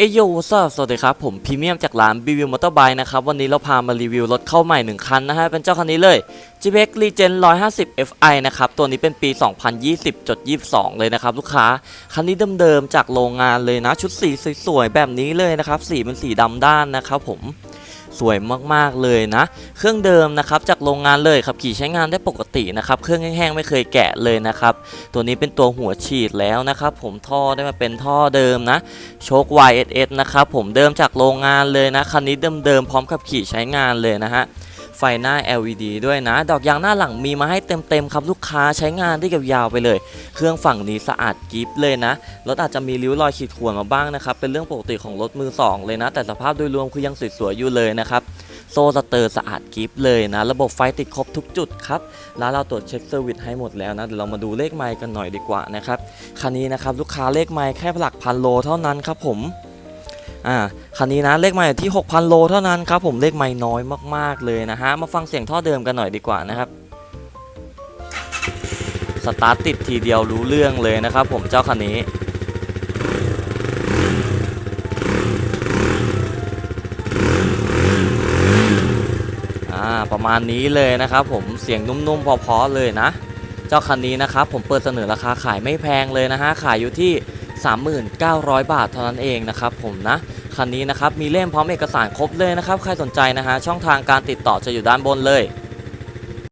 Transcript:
เอยโยสสวัสดีครับ ผมพรีเมียมจากร้านบีวิวมอเตอร์ไบค์นะครับ วันนี้เราพามารีวิวรถเข้าใหม่ 1 คันนะฮะ เป็นเจ้าคันนี้เลย GPX Regen 150 Fi นะครับ ตัวนี้เป็นปี 2020.22 เลยนะครับ ลูกค้า คันนี้เดิมๆจากโรงงานเลยนะ ชุดสีสวยๆแบบนี้เลยนะครับ สีเป็นสีดำด้านนะครับผม สวยมากๆเลยนะ เครื่องเดิมนะครับจากโรงงานเลยขับขี่ใช้งานได้ปกตินะครับเครื่องแห้งๆไม่เคยแกะเลยนะครับตัวนี้เป็นตัวหัวฉีดแล้วนะครับผมท่อได้มาเป็นท่อเดิมนะโชค YSS นะครับผมเดิมจากโรงงานเลยนะคันนี้เดิมๆพร้อมขับขี่ใช้งานเลยนะฮะ ไฟหน้า LED ด้วยนะ ดอกยางหน้าหลังมีมาให้เต็มๆครับลูกค้าใช้งานได้ยาวๆไปเลย เครื่องฝั่งนี้สะอาดกิฟเลยนะรถอาจจะมีริ้วรอยขีดข่วนมาบ้างนะครับเป็นเรื่องปกติของรถมือสองเลยนะ แต่สภาพโดยรวมคือยังสวยๆอยู่เลยนะครับโซ่สเตอร์สะอาดกิฟเลยนะ ระบบไฟติดครบทุกจุดครับแล้วเราตรวจเช็คเซอร์วิสให้หมดแล้วนะเดี๋ยวเรามาดูเลขไมล์กันหน่อยดีกว่านะครับคันนี้นะครับลูกค้าเลขไมล์แค่หลักพันโลเท่านั้นครับผม อ่าคันนี้นะเลขไม่ที่ 6,000 โลเท่านั้นครับผมเลขไมล์น้อยมากๆเลยนะฮะ มาฟังเสียงท่อเดิมกันหน่อยดีกว่านะครับสตาร์ทติดทีเดียวรู้เรื่องเลยนะครับผมเจ้าคันนี้อ่าประมาณนี้เลยนะครับผมเสียงนุ่มๆพอๆเลยนะ เจ้าคันนี้นะครับผมเปิดเสนอราคาขายไม่แพงเลยนะฮะขายอยู่ที่ 39,000 บาทเท่านั้นเองนะครับผมนะ คันนี้นะครับมีเล่มพร้อมเอกสารครบเลยนะครับใครสนใจนะฮะช่องทางการติดต่อจะอยู่ด้านบนเลย